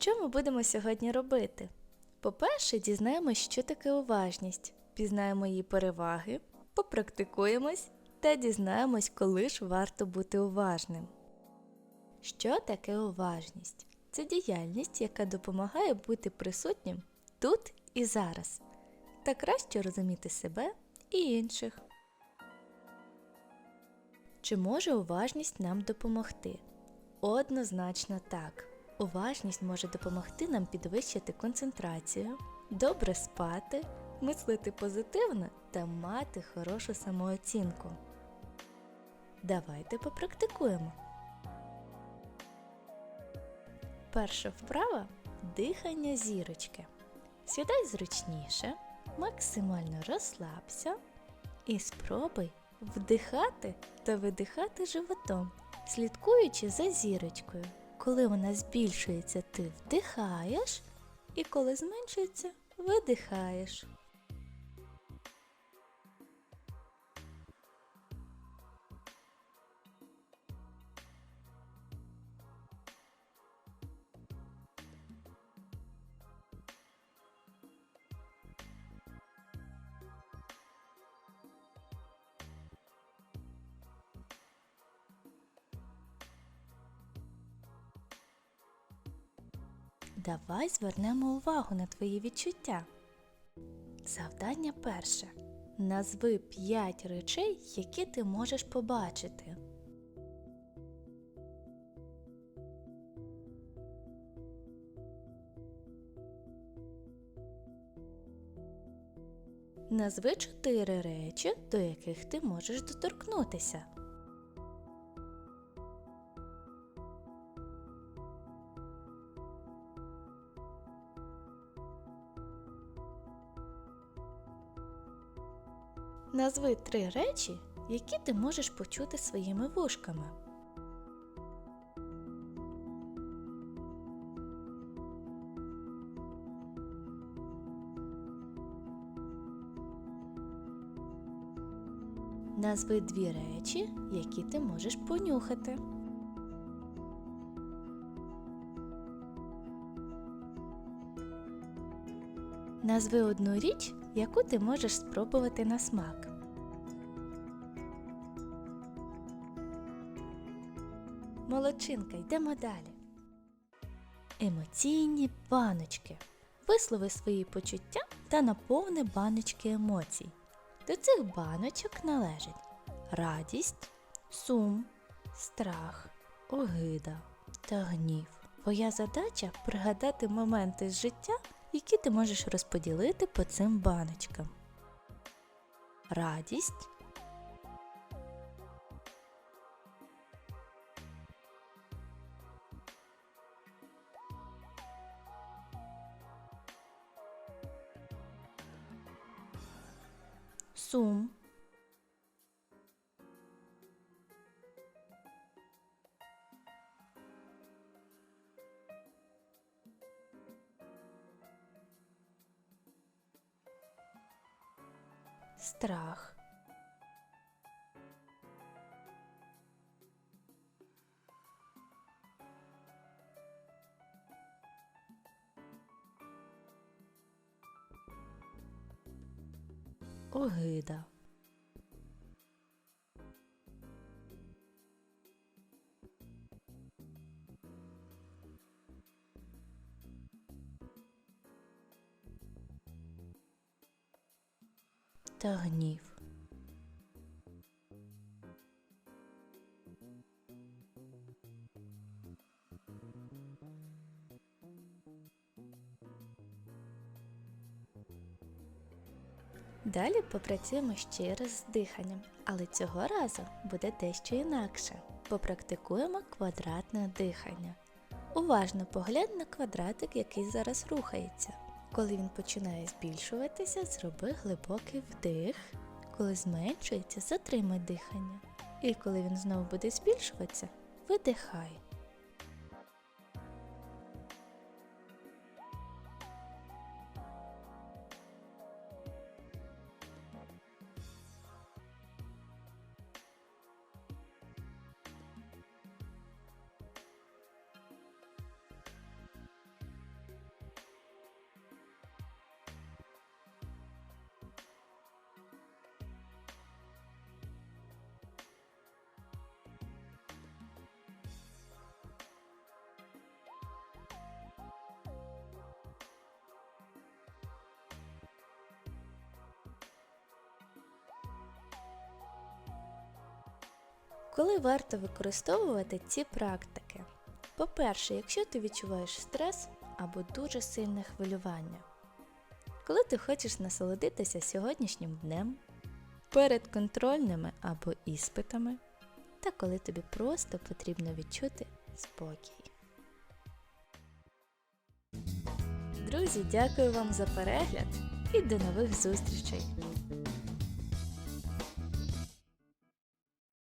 Що ми будемо сьогодні робити? По-перше, дізнаємось, що таке уважність, пізнаємо її переваги, попрактикуємось та дізнаємось, коли ж варто бути уважним. Що таке уважність? Це діяльність, яка допомагає бути присутнім тут і зараз та краще розуміти себе і інших. Чи може уважність нам допомогти? Однозначно так. Уважність може допомогти нам підвищити концентрацію, добре спати, мислити позитивно та мати хорошу самооцінку. Давайте попрактикуємо. Перша вправа дихання зірочки. Сідай зручніше, максимально розслабся і спробуй вдихати та видихати животом, слідкуючи за зірочкою. Коли вона збільшується, ти вдихаєш, і коли зменшується, видихаєш. Давай звернемо увагу на твої відчуття. Завдання перше. Назви 5 речей, які ти можеш побачити. Назви 4 речі, до яких ти можеш доторкнутися. Назви три речі, які ти можеш почути своїми вушками. Назви дві речі, які ти можеш понюхати. Назви одну річ, яку ти можеш спробувати на смак. Молодчинка, йдемо далі. Емоційні баночки. Вислови свої почуття та наповни баночки емоцій. До цих баночок належать радість, сум, страх, огида та гнів. Твоя задача пригадати моменти з життя, які ти можеш розподілити по цим баночкам. Радість, сум, страх, огида. Та гнів. Далі попрацюємо ще раз з диханням, але цього разу буде дещо інакше. Попрактикуємо квадратне дихання. Уважно поглянь на квадратик, який зараз рухається. Коли він починає збільшуватися, зроби глибокий вдих. Коли зменшується, затримай дихання. І коли він знову буде збільшуватися, видихай. Коли варто використовувати ці практики? По-перше, якщо ти відчуваєш стрес або дуже сильне хвилювання. Коли ти хочеш насолодитися сьогоднішнім днем, перед контрольними або іспитами, та коли тобі просто потрібно відчути спокій. Друзі, дякую вам за перегляд і до нових зустрічей!